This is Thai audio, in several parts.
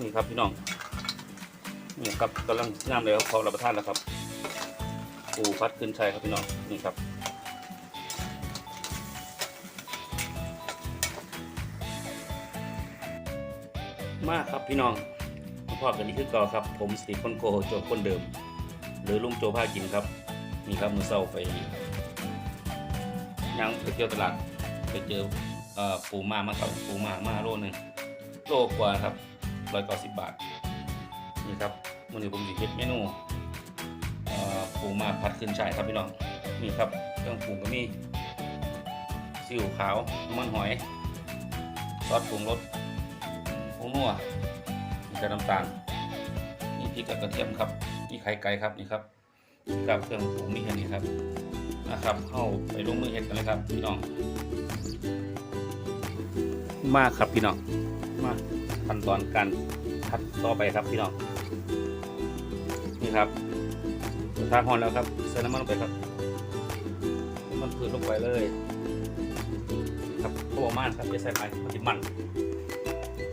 นี่ครับพี่น้องนี่ครับกำลังงามเลยครับพอรับประทานแล้วครับปูพัดขึ้นชัยครับพี่น้องนี่ครับมากครับพี่น้องพ่อกันนี้คือเก่าครับ ผมสติคนโกโจคนเดิม หรือลุงโจภากินครับนี่ครับมือเศร้าไปยังไปเที่ยวตลาดไปเจออปูมามาครับปูมามาโลนึงโลกว่าครับ ร้อยเก้าสิบบาท นี่ครับวันนี้ผมจะเฮ็ดเมนูเอ่อปูมาผัดขึ้นฉ่ายครับพี่น้อง นี่ครับเครื่องปรุงก็มีซีอิ๊วขาวน้ำมันหอย ซอสปรุงรสผงนัวมีกระน้ำตาลนี่พริกกับกระเทียมครับนี่ไข่ไก่ครับนี่ครับกับเครื่องปรุงมีแค่นี้ครับนะครับ เข้าไปลงมือเห็ดกันเลยครับพี่น้อง มากครับพี่น้อง มา ขั้นตอนการพัดต่อไปครับพี่น้องนี่ครับกระทะร้อนแล้วครับใส่น้ำมันลงไปครับน้ำมันพืชลงไปเลย ครับพวกมันครับจะใส่ไปมันจะมัน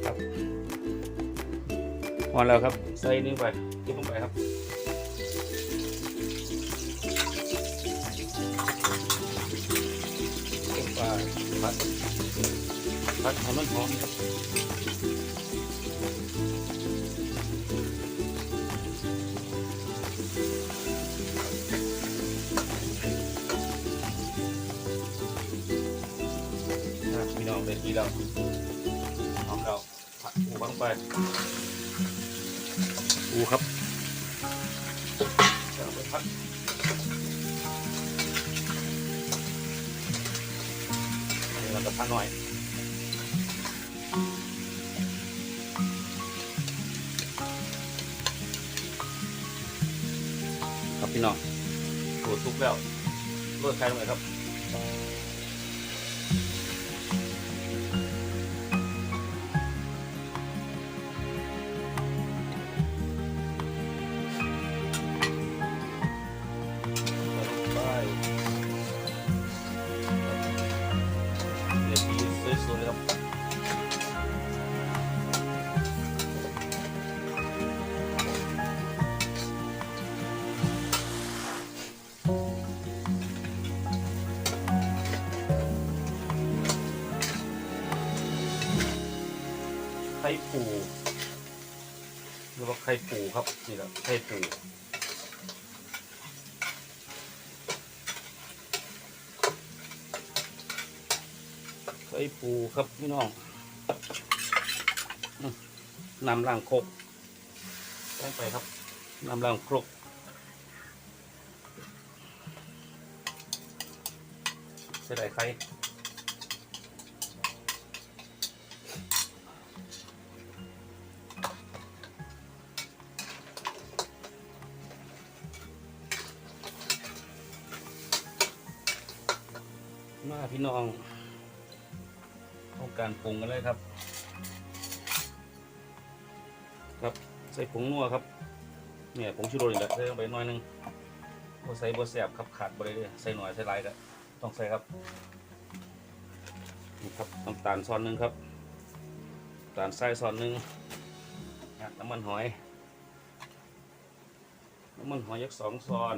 ครับพอแล้วครับใส่นี่ไปจิ้มลงไปครับลงไปพัดพัดให้มันหอมครับ พี่น้องเด็ดดีแล้วหอมแล้วผัดปูบังไปปูครับเอาไปพัดอันนี้เราจะพัดหน่อยครับพี่น้องโูทุกแล้วเลิกใครลงไปครับ ข่ปูหรือว่าไข่ปูครับนี่แหละไข่ปูไข่ปูครับพี่น้องอืมน้ำล้างครกใส่ไปครับน้ำล้างครกใส่ได้ไข่ มาพี่น้องต้องการปรุงกันเลยครับ ครับใส่ผงนัวครับ เนี่ยผงชูรสนี่แหละใส่ลงไปหน่อยหนึงบ่ใส่บ่แซ่บครับขาดบ่ได้เลยใส่หน่อยใส่หลายก็ต้องใส่ครับนี่ครับน้ำตาลซอนหนึ่งครับน้ำตาลทรายซอนหนึ่งนะน้ำมันหอย น้ำมันหอยยักสองซอน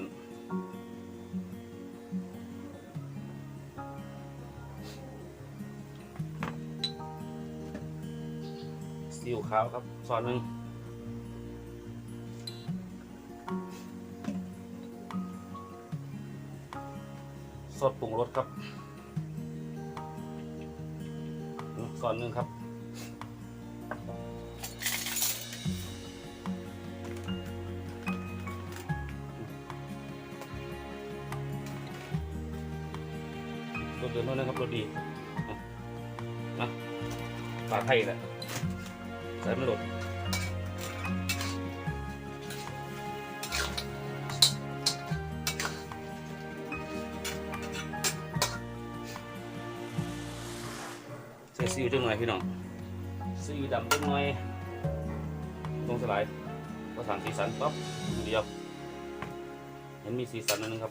อิ๊วขาวครับซอนหนึ่งซอสปรุงรสครับซอนหนึ่งครับรถเดินโน่นนะครับรถดีนะปลาไทยแหละ ใส่มันหลุดใส่ซีอิ๊วจังหน่อยพี่น้องซีอิ๊วดำจังหน่อยลงสลายประสานสีสันปั๊บเดียวเห็นมีสีสันนิดนึง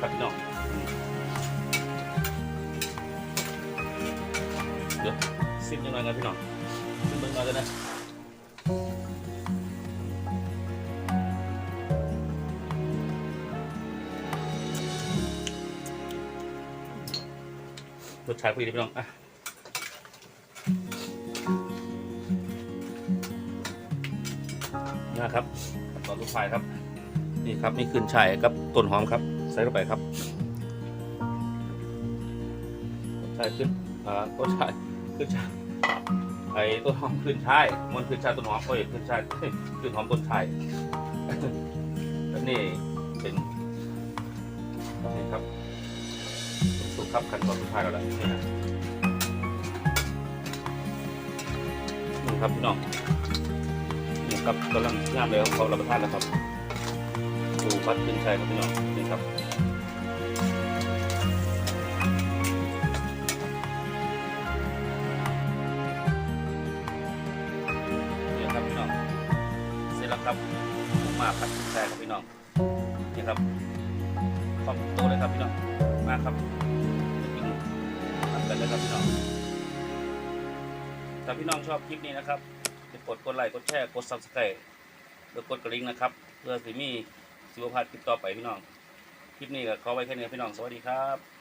ครับพี่น้องเดี๋ยวซิมยังไงกันพี่น้องซิมเบิ้งมาเลยนะรสชาติพอดีพี่น้องอะนะครับตอนลูกชายครับ นี่ครับนี่ขึ้นชายกับต้นหอมครับ ส่เข้าไปครับต้นช่ขึ้นอ่าต้นช่ายขึ้นชายไอ้ต้นหอมขึ้นชายมันขึ้นชายต้นหอมก็เห็นขึ้นชายขึ้นหอมต้นช่ายแล้วนี่เป็นนี่ครับสุกครับขั้นตอนสุดท้ายแล้วแหละนี่นะนี่ครับพี่น้องนี่ครับกำลังงามเลยเขารับประทานแล้วครับ ดูพัดขึ้นชัยครับพี่น้องนี่ครับนี่ครับพี่น้องเสร็จแล้วครับมาพัดขึ้นชัยครับพี่น้องนี่ครับความโตเลยครับพี่น้องมาครับจะกินทำกันเลยครับพี่น้องถ้าพี่น้องชอบคลิปนี้นะครับกดกดไลค์กดแชร์กด subscribe แล้วกดกระดิ่งนะครับ เพื่อสิมี สิวพาดคลิปต่อไปพี่น้อง คลิปนี้ก็ขอไว้แค่นี้พี่น้อง สวัสดีครับ